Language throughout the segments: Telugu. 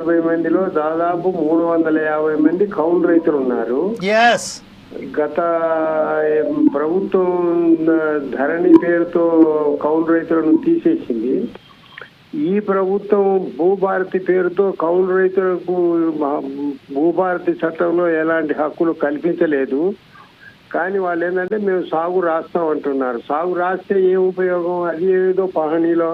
యాభై మందిలో దాదాపు మూడు వందల యాభై మంది కౌలు రైతులు ఉన్నారు. గత ప్రభుత్వం ధరణి పేరుతో కౌలు రైతులను తీసేసింది. ఈ ప్రభుత్వం భూభారతి పేరుతో కౌలు రైతులకు భూభారతి చట్టంలో ఎలాంటి హక్కులు కల్పించలేదు. కానీ వాళ్ళు ఏంటంటే మేము సాగు రాస్తాం అంటున్నారు. సాగు రాస్తే ఏం ఉపయోగం? అది ఏదో పహనీలో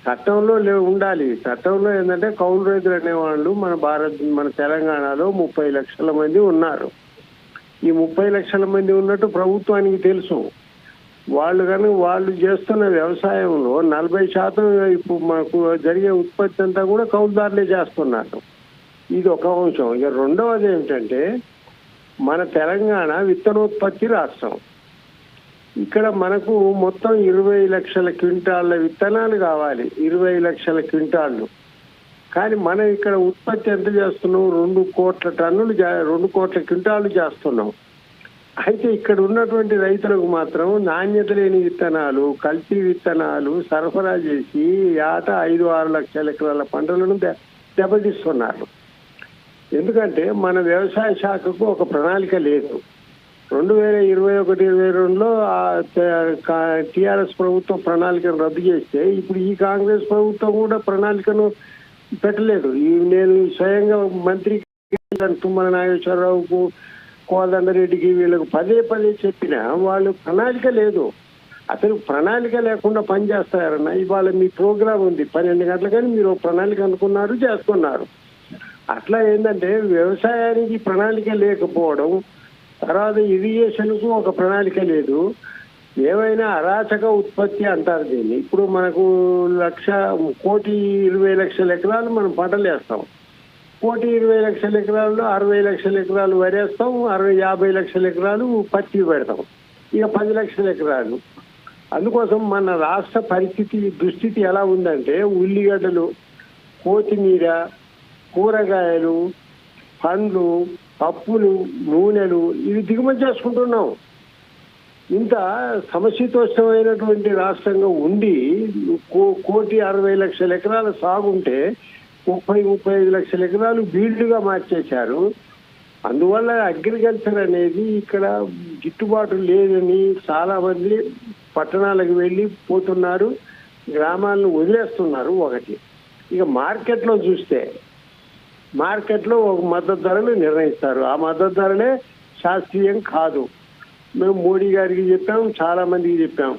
చట్టంలో లేవు ఉండాలి. చట్టంలో ఏంటంటే కౌలు రైతులు అనేవాళ్ళు మన భారత్ మన తెలంగాణలో ముప్పై లక్షల మంది ఉన్నారు. ఈ ముప్పై లక్షల మంది ఉన్నట్టు ప్రభుత్వానికి తెలుసు. వాళ్ళు కనుక వాళ్ళు చేస్తున్న వ్యవసాయంలో నలభై శాతం ఇప్పుడు మాకు జరిగే ఉత్పత్తి అంతా కూడా కౌలుదారులే చేస్తున్నారు. ఇది ఒక అంశం. ఇక రెండవది ఏమిటంటే మన తెలంగాణ విత్తనోత్పత్తి రాష్ట్రం. ఇక్కడ మనకు మొత్తం ఇరవై లక్షల క్వింటాళ్ళ విత్తనాలు కావాలి. ఇరవై లక్షల క్వింటాళ్ళు. కానీ మనం ఇక్కడ ఉత్పత్తి ఎంత చేస్తున్నాం? రెండు కోట్ల టన్నులు జా- రెండు కోట్ల క్వింటాలు చేస్తున్నాం. అయితే ఇక్కడ ఉన్నటువంటి రైతులకు మాత్రం నాణ్యత లేని విత్తనాలు కల్తీ విత్తనాలు సరఫరా చేసి ఏట ఐదు ఆరు లక్షల ఎకరాల పంటలను దెబ్బతీస్తున్నారు. ఎందుకంటే మన వ్యవసాయ శాఖకు ఒక ప్రణాళిక లేదు. రెండు వేల ఇరవై ఒకటి ఇరవై రెండులో టిఆర్ఎస్ ప్రభుత్వం ప్రణాళికను రద్దు చేస్తే ఇప్పుడు ఈ కాంగ్రెస్ ప్రభుత్వం కూడా ప్రణాళికను పెట్టలేదు. ఈ నేను స్వయంగా మంత్రి తుమ్మల నాగేశ్వరరావుకు కోదండరెడ్డికి వీళ్ళకు పదే పదే చెప్పిన వాళ్ళు ప్రణాళిక లేదు. అసలు ప్రణాళిక లేకుండా పని చేస్తారన్న ఇవాళ మీ ప్రోగ్రామ్ ఉంది. పన్నెండు గంటలకని మీరు ఒక ప్రణాళిక అనుకున్నారు చేస్తున్నారు అట్లా ఏంటంటే వ్యవసాయానికి ప్రణాళిక లేకపోవడం తర్వాత ఇరిగేషన్కు ఒక ప్రణాళిక లేదు. ఏవైనా అరాచక ఉత్పత్తి అంటారు దీన్ని. ఇప్పుడు మనకు లక్ష కోటి ఇరవై లక్షల ఎకరాలు మనం పంటలు వేస్తాం. కోటి ఇరవై లక్షల ఎకరాల్లో అరవై లక్షల ఎకరాలు వరేస్తాం అరవై యాభై లక్షల ఎకరాలు పత్తి పెడతాం. ఇక పది లక్షల ఎకరాలు. అందుకోసం మన రాష్ట్ర పరిస్థితి దుస్థితి ఎలా ఉందంటే ఉల్లిగడ్డలు కొత్తిమీర కూరగాయలు పండ్లు పప్పులు నూనెలు ఇవి దిగుమతి చేసుకుంటున్నాం. ఇంత సమశీతోష్ణమైనటువంటి రాష్ట్రంగా ఉండి కోటి అరవై లక్షల ఎకరాల సాగు ఉంటే ముప్పై ముప్పై ఐదు లక్షల ఎకరాలు బీళ్ళుగా మార్చేశారు. అందువల్ల అగ్రికల్చర్ అనేది ఇక్కడ గిట్టుబాటు లేదని చాలా మంది పట్టణాలకు వెళ్ళి పోతున్నారు. గ్రామాలను వదిలేస్తున్నారు ఒకటి. ఇక మార్కెట్లో చూస్తే మార్కెట్లో ఒక మద్దతు ధరలు నిర్ణయిస్తారు. ఆ మద్దతు ధరలే శాస్త్రీయం కాదు. మేము మోడీ గారికి చెప్పాం చాలా మందికి చెప్పాం.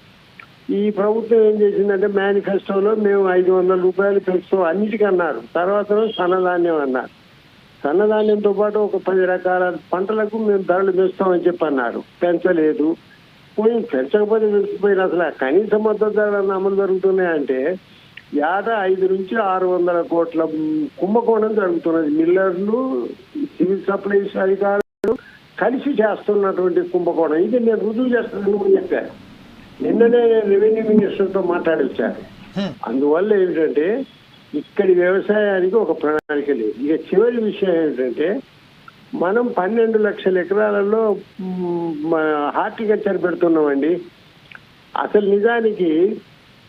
ఈ ప్రభుత్వం ఏం చేసిందంటే మేనిఫెస్టోలో మేము ఐదు వందల రూపాయలు పెంచుతాం అన్నిటికీ అన్నారు. తర్వాత సన్నధాన్యం అన్నారు. సన్నధాన్యంతో పాటు ఒక పది రకాల పంటలకు మేము ధరలు పెంచుతామని చెప్పి అన్నారు పెంచలేదు. పోయి పెంచకపోతే పెంచిపోయిన అసలు కనీస మద్దతు ధరలు అమలు జరుగుతున్నాయంటే ఏటా ఐదు నుంచి ఆరు వందల కోట్ల కుంభకోణం జరుగుతున్నది. మిల్లర్లు సివిల్ సప్లైస్ అధికారులు కలిసి చేస్తున్నటువంటి కుంభకోణం. ఇది నేను రుజువు చేస్తానని కూడా చెప్పాను నిన్ననే రెవెన్యూ మినిస్టర్తో మాట్లాడొచ్చాను అందువల్ల ఏమిటంటే ఇక్కడి వ్యవసాయానికి ఒక ప్రణాళిక లేదు. ఇక చివరి విషయం ఏంటంటే మనం పన్నెండు లక్షల ఎకరాలలో హార్టికల్చర్ పెడుతున్నామండి. అసలు నిజానికి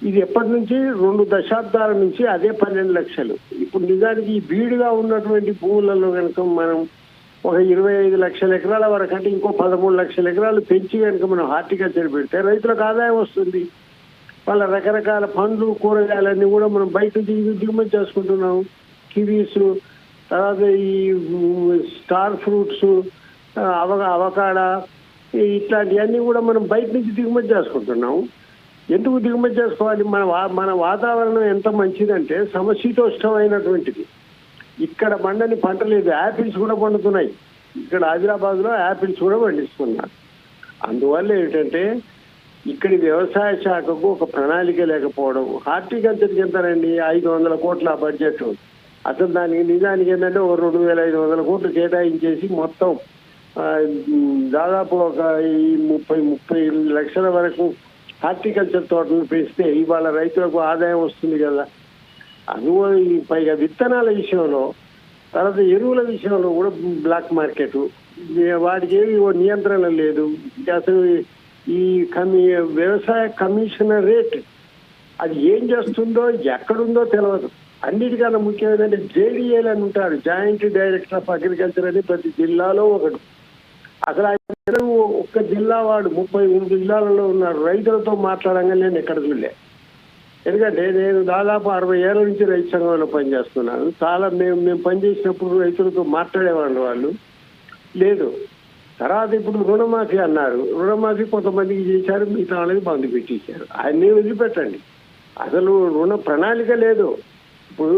ఇది ఎప్పటి నుంచి? రెండు దశాబ్దాల నుంచి అదే పన్నెండు లక్షలు. ఇప్పుడు నిజానికి ఈ బీడుగా ఉన్నటువంటి భూములలో కనుక మనం ఒక ఇరవై ఐదు లక్షల ఎకరాల వరకు అంటే ఇంకో పదమూడు లక్షల ఎకరాలు పెంచి కనుక మనం హార్టికల్చర్ పెడితే రైతులకు ఆదాయం వస్తుంది. వాళ్ళ రకరకాల పండ్లు కూరగాయలన్నీ కూడా మనం బయట దిగు దిగుమతి చేసుకుంటున్నాం. కివీస్ తర్వాత ఈ స్టార్ ఫ్రూట్స్ అవకాడ ఇట్లాంటివన్నీ కూడా మనం బయట నుంచి దిగుమతి చేసుకుంటున్నాం. ఎందుకు దిగుమతి చేసుకోవాలి? మన వా- మన వాతావరణం ఎంత మంచిదంటే సమశీతోష్ణమైనటువంటిది. ఇక్కడ పండని పంట లేదు. యాపిల్స్ కూడా పండుతున్నాయి. ఇక్కడ హైదరాబాద్లో యాపిల్స్ కూడా పండిస్తున్నారు. అందువల్ల ఏంటంటే ఇక్కడి వ్యవసాయ శాఖకు ఒక ప్రణాళిక లేకపోవడం. హార్టికల్చర్కి ఎంతనండి ఐదు వందల కోట్ల బడ్జెట్. అసలు దానికి నిజానికి ఏంటంటే ఒక రెండు వేల ఐదు వందల కోట్లు కేటాయించేసి మొత్తం దాదాపు ఒక ఈ ముప్పై ముప్పై లక్షల వరకు హార్టికల్చర్ తోటలు పెంచితే ఇవాళ రైతులకు ఆదాయం వస్తుంది కదా. అనుభవం ఈ పైగా విత్తనాల విషయంలో తర్వాత ఎరువుల విషయంలో కూడా బ్లాక్ మార్కెట్. వాటికి ఏమి నియంత్రణ లేదు. అసలు ఈ కమి వ్యవసాయ కమిషనర్ రేట్ అది ఏం చేస్తుందో ఎక్కడుందో తెలియదు అన్నిటికన్నా ఏంటంటే జేడీఏలు అని ఉంటారు జాయింట్ డైరెక్టర్ ఆఫ్ అగ్రికల్చర్ అని ప్రతి జిల్లాలో ఒకటి అసలు ఆయన ఒక్క జిల్లా వాడు ముప్పై మూడు జిల్లాలలో ఉన్నాడు రైతులతో మాట్లాడంగా నేను ఎక్కడ చూడలే. ఎందుకంటే నేను దాదాపు అరవై ఏళ్ళ నుంచి రైతు సంఘంలో పనిచేస్తున్నాను. చాలా మేము మేము పనిచేసినప్పుడు రైతులతో మాట్లాడేవాళ్ళు వాళ్ళు. లేదు. తర్వాత ఇప్పుడు రుణమాఫీ అన్నారు. రుణమాఫీ కొంతమందికి చేశారు మిగతా వాళ్ళకి బంద్ పెట్టించారు ఆయన్ని వదిలిపెట్టండి. అసలు రుణ ప్రణాళిక లేదు. ఇప్పుడు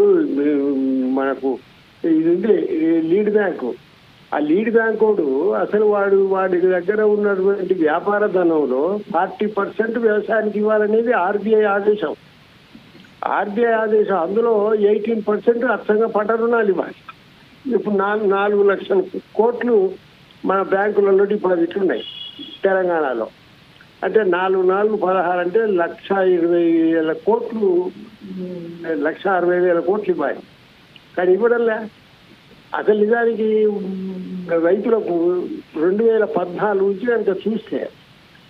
మనకు ఇది ఉంది లీడ్ బ్యాంకు. ఆ లీడ్ బ్యాంకోడు అసలు వాడు వాడి దగ్గర ఉన్నటువంటి వ్యాపార ధనంలో ఫార్టీ పర్సెంట్ వ్యవసాయానికి ఇవ్వాలనేది ఆర్బీఐ ఆదేశం. ఆర్బీఐ ఆదేశం. అందులో ఎయిటీన్ పర్సెంట్ అర్థంగా పంట రుణాలు ఇవ్వాలి. ఇప్పుడు నాలుగు నాలుగు లక్షల కోట్లు మన బ్యాంకులలో డిపాజిట్లు ఉన్నాయి తెలంగాణలో. అంటే నాలుగు నాలుగు పదహారు అంటే లక్ష ఇరవై వేల కోట్లు లక్ష అరవై వేల కోట్లు ఇవ్వాలి. కానీ ఇవ్వడంలే. అసలు నిజానికి రైతులకు రెండు వేల పద్నాలుగు నుంచి కనుక చూస్తే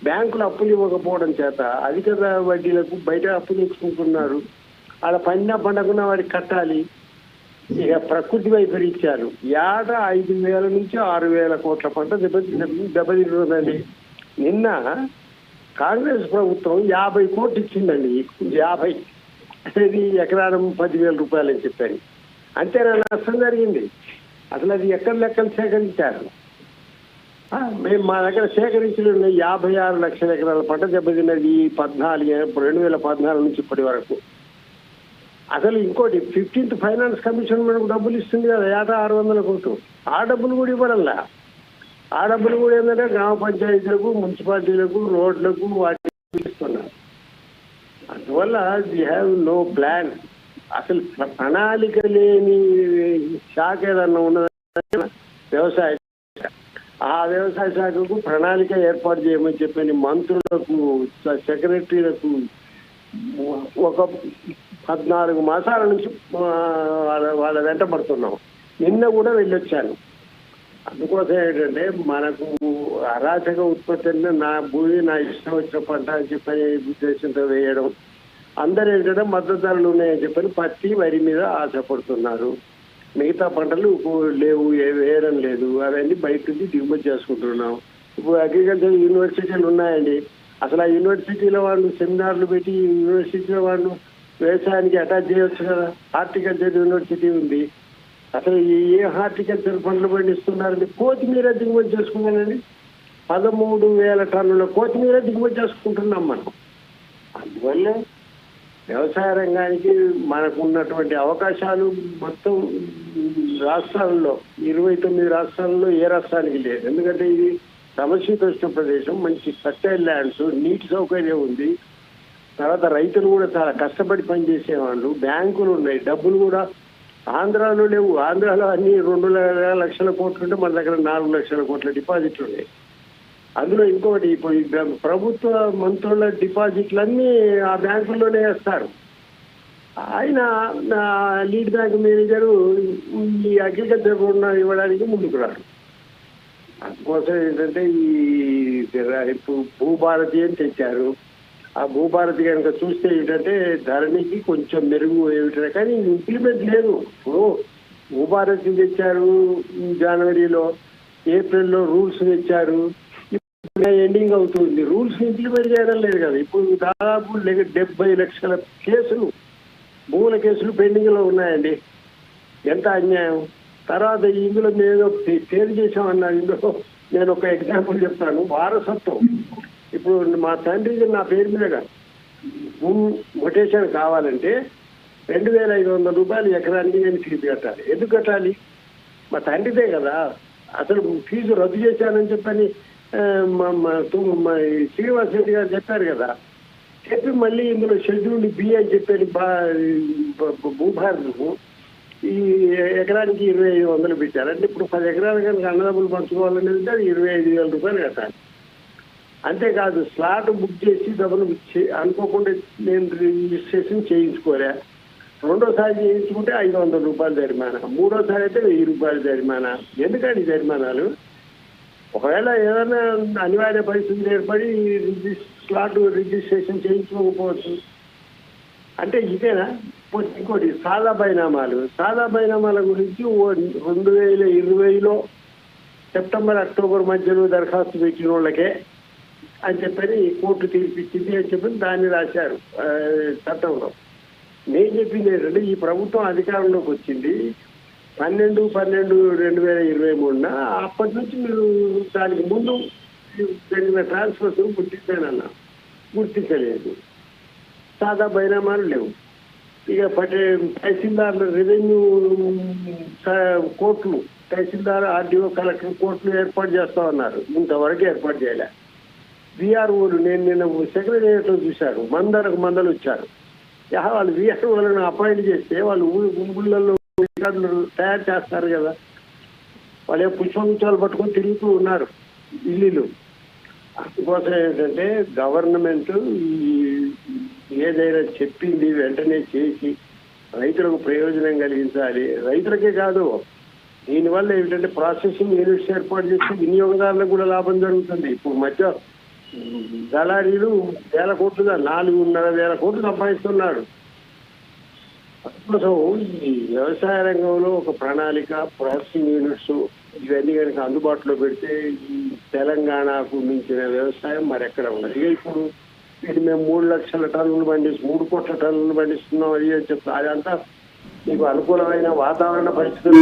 బ్యాంకులు అప్పులు ఇవ్వకపోవడం చేత అధిక వడ్డీలకు బయట అప్పు ఇచ్చుకుంటున్నారు అలా పండినా పండకుండా వాడికి కట్టాలి. ఇక ప్రకృతి వైపరీత్యాలు ఏట ఐదు వేల నుంచి ఆరు వేల కోట్ల పంట దెబ్బ దెబ్బతింటుందండి. నిన్న కాంగ్రెస్ ప్రభుత్వం యాభై కోట్లు ఇచ్చిందండి. యాభై అనేది ఎకరానం పదివేల రూపాయలు అని చెప్పారు. అంతేనా నష్టం జరిగింది. అసలు అది ఎక్కడ లెక్కలు సేకరించారు? మేము మా దగ్గర సేకరించిన యాభై ఆరు లక్షల ఎకరాల పంట దెబ్బతిన్నది ఈ పద్నాలుగు రెండు వేల పద్నాలుగు నుంచి ఇప్పటి వరకు. అసలు ఇంకోటి ఫిఫ్టీన్త్ ఫైనాన్స్ కమిషన్ మనకు డబ్బులు ఇస్తుంది కదా ఏటా ఆరు వందల కోట్లు. ఆ డబ్బులు కూడా ఇవ్వడంలా ఆ డబ్బులు కూడా ఏంటంటే గ్రామ పంచాయతీలకు మున్సిపాలిటీలకు రోడ్లకు వాటికి ఇస్తున్నారు. అందువల్ల ది హ్యావ్ నో ప్లాన్ అసలు ప్రణాళిక లేని శాఖ ఏదన్నా ఉన్నదంటే వ్యవసాయ ఆ వ్యవసాయ శాఖకు ప్రణాళిక ఏర్పాటు చేయమని చెప్పని మంత్రులకు సెక్రటరీలకు ఒక పద్నాలుగు మాసాల నుంచి వాళ్ళ వాళ్ళ వెంట పడుతున్నాం. నిన్న కూడా వెళ్ళొచ్చాను. అందుకోసం ఏంటంటే మనకు అరాచక ఉత్పత్తి నా భూమి నా ఇష్టం వచ్చిన పంట అని చెప్పని ఉద్దేశంతో వేయడం అందరు ఏంటంటే మద్దతు ధరలు ఉన్నాయని చెప్పని పత్తి వరి మీద ఆశపడుతున్నారు. మిగతా పంటలు లేవు వేయడం లేదు. అవన్నీ బయట నుంచి దిగుమతి చేసుకుంటున్నాం. ఇప్పుడు అగ్రికల్చర్ యూనివర్సిటీలు ఉన్నాయండి. అసలు ఆ యూనివర్సిటీల వాళ్ళు సెమినార్లు పెట్టి యూనివర్సిటీల వాళ్ళు వ్యవసాయానికి అటాచ్ చేయొచ్చు కదా? హార్టికల్చర్ యూనివర్సిటీ ఉంది. అసలు ఈ ఏ హార్టికల్చర్ పంటలు పండిస్తున్నారండి కొత్తిమీర దిగుమతి చేసుకున్నానండి పదమూడు వేల టన్నుల కొత్తిమీర దిగుమతి చేసుకుంటున్నాం మనం. అందువల్ల వ్యవసాయ రంగానికి మనకు ఉన్నటువంటి అవకాశాలు మొత్తం రాష్ట్రాల్లో ఇరవై తొమ్మిది రాష్ట్రాల్లో ఏ రాష్ట్రానికి లేదు. ఎందుకంటే ఇది సమశీతోష్ణ ప్రదేశం మంచి ఫర్టైల్ ల్యాండ్స్ నీటి సౌకర్యం ఉంది. తర్వాత రైతులు కూడా చాలా కష్టపడి పనిచేసేవాళ్ళు బ్యాంకులు ఉన్నాయి డబ్బులు కూడా ఆంధ్రాలో లేవు. ఆంధ్రాలో అన్ని రెండు లక్షల కోట్లు ఉంటే మన దగ్గర నాలుగు లక్షల కోట్ల డిపాజిట్లు ఉన్నాయి. అందులో ఇంకొకటి ఇప్పుడు ప్రభుత్వ మంత్రుల డిపాజిట్లన్నీ ఆ బ్యాంకుల్లోనే వేస్తారు. ఆయన లీడ్ బ్యాంక్ మేనేజరు ఈ అగ్రికల్చర్ రుణం ఇవ్వడానికి ముందుకు రాడు. అందుకోసం ఏంటంటే ఈ ఇప్పుడు భూభారతి అని తెచ్చారు. ఆ భూభారతి కనుక చూస్తే ఏంటంటే ధరణికి కొంచెం మెరుగు ఏమిటంటే కానీ ఇంప్లిమెంట్ లేదు. ఇప్పుడు భూభారతి తెచ్చారు జనవరిలో. ఏప్రిల్లో రూల్స్ తెచ్చారు. ఎండింగ్ అవుతుంది. రూల్స్ ఇంప్లిమెంట్ చేయడం లేదు కదా. ఇప్పుడు దాదాపు డెబ్బై లక్షల కేసులు భూముల కేసులు పెండింగ్లో ఉన్నాయండి. ఎంత అన్యాయం? తర్వాత ఇందులో మేము పేరు చేసామన్నా ఇందులో నేను ఒక ఎగ్జాంపుల్ చెప్తాను. వారసత్వం. ఇప్పుడు మా తండ్రికి నా పేరు మీద భూమి కొటేషన్ కావాలంటే రెండు వేల ఐదు వందల రూపాయలు ఎకరానికి నేను ఫీజు కట్టాలి. ఎందుకు కట్టాలి? మా తండ్రిదే కదా. అసలు ఫీజు రద్దు చేశానని చెప్పని శ్రీనివాస్ రెడ్డి గారు చెప్పారు కదా. చెప్పి మళ్ళీ ఇందులో షెడ్యూల్డ్ బి అని చెప్పారు బా భూభారతము భూభారతకు ఈ ఎకరానికి ఇరవై ఐదు వందలు పెట్టారు. అంటే ఇప్పుడు పది ఎకరాలు కనుక అన్నదమ్ములు పంచుకోవాలనేది అది ఇరవై ఐదు వేల రూపాయలు కట్టాలి. అంతేకాదు స్లాట్ బుక్ చేసి డబ్బులు అనుకోకుండా నేను రిజిస్ట్రేషన్ చేయించుకోలే. రెండోసారి చేయించుకుంటే ఐదు వందల రూపాయలు జరిమానా. మూడోసారి అయితే వెయ్యి రూపాయలు జరిమానా. ఎందుకండి జరిమానాలు? ఒకవేళ ఏదైనా అనివార్య పరిస్థితులు ఏర్పడి స్లాట్ రిజిస్ట్రేషన్ చేయించుకోకపోవచ్చు. అంటే ఇదేనా? ఇంకోటి సాదా బైనామాలు. సాదా బైనామాల గురించి రెండు వేల ఇరవైలో సెప్టెంబర్ అక్టోబర్ మధ్యలో దరఖాస్తు పెట్టిన వాళ్ళకే అని చెప్పని కోర్టు తీర్పిచ్చింది అని చెప్పి దాన్ని రాశారు చట్టంలో. నేను చెప్పింది ఏంటంటే ఈ ప్రభుత్వం అధికారంలోకి వచ్చింది. పన్నెండు పన్నెండు రెండు వేల ఇరవై మూడున అప్పటి నుంచి మీరు దానికి ముందు రెండు ట్రాన్స్ఫర్స్ గుర్తించానన్నా. గుర్తించలేదు. సాదా బైనామాలు లేవు. ఇక పటే తహసీల్దార్లు రెవెన్యూ కోర్టులు తహసీల్దార్ ఆర్డీఓ కలెక్టర్ కోర్టులు ఏర్పాటు చేస్తా ఉన్నారు. ఇంతవరకు ఏర్పాటు చేయలే. విఆర్ఓలు నేను నిన్న సెక్రటేరియట్ చూశారు చూశాను. మందరకు మందలు వచ్చారు. వాళ్ళు విఆర్ఓలను అపాయింట్ చేస్తే వాళ్ళు ఊ- ఊళ్ళల్లో తయారు చేస్తారు కదా. వాళ్ళే పుష్పగుచ్చాలు పట్టుకొని తిరుగుతూ ఉన్నారు ఇల్లు అందుకోసం ఏంటంటే గవర్నమెంట్ ఈ ఏదైనా చెప్పింది వెంటనే చేసి రైతులకు ప్రయోజనం కలిగించాలి. రైతులకే కాదు దీనివల్ల ఏంటంటే ప్రాసెసింగ్ యూనిట్స్ ఏర్పాటు చేసి వినియోగదారులకు కూడా లాభం జరుగుతుంది. ఇప్పుడు మధ్య దళారీలు వేల కోట్లుగా నాలుగున్నర వేల కోట్లు సంపాదిస్తున్నాడు అందుకోసం ఈ వ్యవసాయ రంగంలో ఒక ప్రణాళిక ప్రాసెసింగ్ యూనిట్స్ ఇవన్నీ కనుక అందుబాటులో పెడితే ఈ తెలంగాణకు మించిన వ్యవసాయం మరెక్కడ ఉండదు. ఇక ఇప్పుడు ఇది మేము మూడు లక్షల టన్నులు పండిస్తు మూడు కోట్ల టన్నులు పండిస్తున్నాం అది అని చెప్తా అదంతా మీకు అనుకూలమైన వాతావరణ పరిస్థితులు